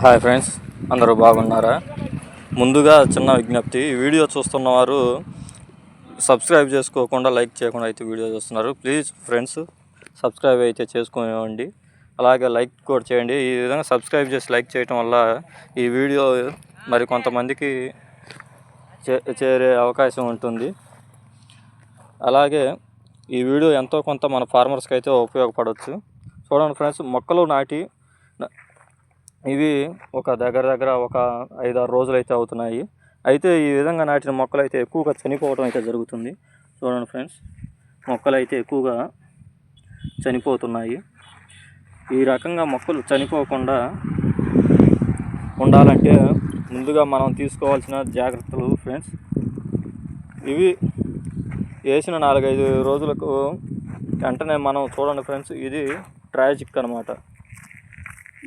Hi friends అందరూ బాగున్నారా? ముందుగా చిన్న విజ్ఞప్తి ఈ వీడియో చూస్తున్న వారు సబ్స్క్రైబ్ చేసుకోకుండా లైక్ చేయకుండా అయితే వీడియో చూస్తున్నారు. ప్లీజ్ ఫ్రెండ్స్ సబ్స్క్రైబ్ అయితే చేసుకోనివ్వండి. అలాగే లైక్ కూడా చేయండి. ఈ విధంగా సబ్స్క్రైబ్ చేసి లైక్ చేయటం వల్ల ఈ వీడియో మరి కొంతమందికి చే చేరే అవకాశం ఉంటుంది. అలాగే ఈ వీడియో ఎంతో కొంత మన ఫార్మర్స్కి అయితే ఉపయోగపడవచ్చు చూడండి ఫ్రెండ్స్ మొక్కలు నాటి ఇవి ఒక దగ్గర దగ్గర ఒక ఐదారు రోజులు అయితే అవుతున్నాయి. అయితే ఈ విధంగా నాటిన మొక్కలు అయితే ఎక్కువగా చనిపోవడం అయితే జరుగుతుంది. చూడండి ఫ్రెండ్స్ మొక్కలు అయితే ఎక్కువగా చనిపోతున్నాయి. ఈ రకంగా మొక్కలు చనిపోకుండా ఉండాలంటే ముందుగా మనం తీసుకోవాల్సిన జాగ్రత్తలు ఫ్రెండ్స్. ఇవి వేసిన నాలుగైదు రోజులకు వెంటనే మనం చూడండి ఫ్రెండ్స్ ఇది ట్రాజిక్ అనమాట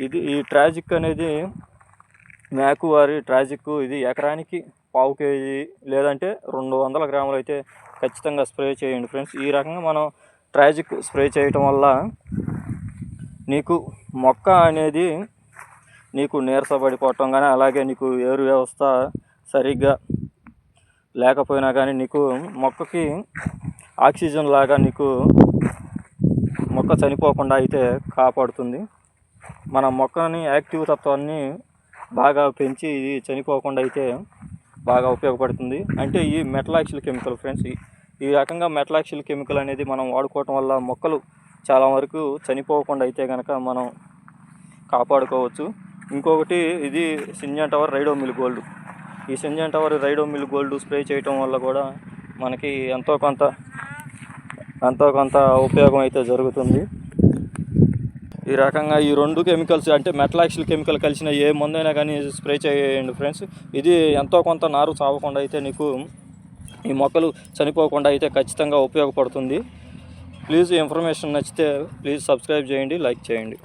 ఇది ఈ ట్రాజిక్ అనేది మేకు వారి ట్రాజిక్ ఇది ఎకరానికి పావు కేజీ లేదంటే రెండు వందల గ్రాములు అయితే ఖచ్చితంగా స్ప్రే చేయండి ఫ్రెండ్స్. ఈ రకంగా మనం ట్రాజిక్ స్ప్రే చేయటం వల్ల నీకు మొక్క అనేది నీకు నీరసపడిపోవటం కానీ అలాగే నీకు ఏరు వ్యవస్థ సరిగ్గా లేకపోయినా కానీ నీకు మొక్కకి ఆక్సిజన్ లాగా నీకు మొక్క చనిపోకుండా అయితే కాపాడుతుంది. మన మొక్కని యాక్టివ్ తత్వాన్ని బాగా పెంచి ఇది చనిపోకుండా అయితే బాగా ఉపయోగపడుతుంది. అంటే ఈ మెటలాక్సిల్ కెమికల్ ఫ్రెండ్స్ ఈ- రకంగా మెటలాక్సిల్ కెమికల్ అనేది మనం వాడుకోవటం వల్ల మొక్కలు చాలా వరకు చనిపోకుండా అయితే కనుక మనం కాపాడుకోవచ్చు. ఇంకొకటి ఇది సింజన్ టవర్ రైడోమిల్ గోల్డ్. ఈ సింజన్ టవర్ రైడోమిల్ గోల్డ్ స్ప్రే చేయటం వల్ల కూడా మనకి ఎంతో కొంత ఎంతో కొంత ఉపయోగం అయితే జరుగుతుంది. ఈ రకంగా ఈ రెండు కెమికల్స్ అంటే మెటలాక్సిల్ కెమికల్ కలిసిన ఏ మందైనా కానీ స్ప్రే చేయండి ఫ్రెండ్స్. ఇది ఎంతో కొంత నారు చావకుండా అయితే నీకు ఈ మొక్కలు చనిపోకుండా అయితే ఖచ్చితంగా ఉపయోగపడుతుంది. ప్లీజ్ ఇన్ఫర్మేషన్ నచ్చితే ప్లీజ్ సబ్స్క్రైబ్ చేయండి లైక్ చేయండి.